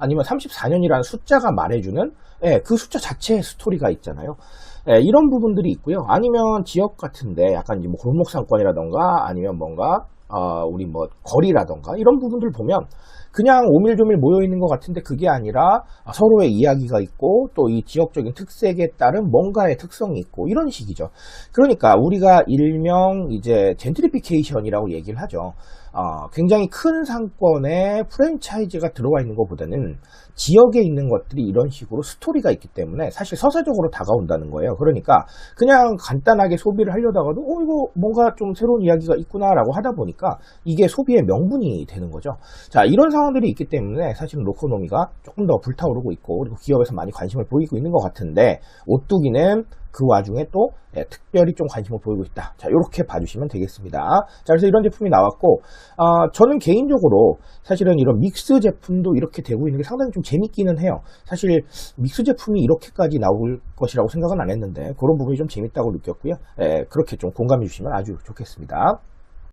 아니면 34년이라는 숫자가 말해주는 예, 그 숫자 자체의 스토리가 있잖아요. 예, 이런 부분들이 있고요. 아니면 지역 같은데 약간 이제 뭐 골목 상권이라던가 아니면 뭔가 어, 우리 뭐 거리라던가 이런 부분들 보면 그냥 오밀조밀 모여 있는 것 같은데 그게 아니라 서로의 이야기가 있고 또 이 지역적인 특색에 따른 뭔가의 특성이 있고 이런 식이죠. 그러니까 우리가 일명 이제 젠트리피케이션이라고 얘기를 하죠. 어, 굉장히 큰 상권에 프랜차이즈가 들어와 있는 것보다는 지역에 있는 것들이 이런 식으로 스토리가 있기 때문에 사실 서사적으로 다가온다는 거예요. 그러니까 그냥 간단하게 소비를 하려다가도 어 이거 뭔가 좀 새로운 이야기가 있구나라고 하다 보니까 이게 소비의 명분이 되는 거죠. 자 이런 상황들이 있기 때문에 사실은 로코노미가 조금 더 불타오르고 있고 그리고 기업에서 많이 관심을 보이고 있는 것 같은데 오뚜기는 그 와중에 또 예, 특별히 좀 관심을 보이고 있다. 자, 이렇게 봐주시면 되겠습니다. 자, 그래서 이런 제품이 나왔고, 아, 저는 개인적으로 사실은 이런 믹스 제품도 이렇게 되고 있는 게 상당히 좀 재밌기는 해요. 사실 믹스 제품이 이렇게까지 나올 것이라고 생각은 안 했는데, 그런 부분이 좀 재밌다고 느꼈고요. 예, 그렇게 좀 공감해 주시면 아주 좋겠습니다.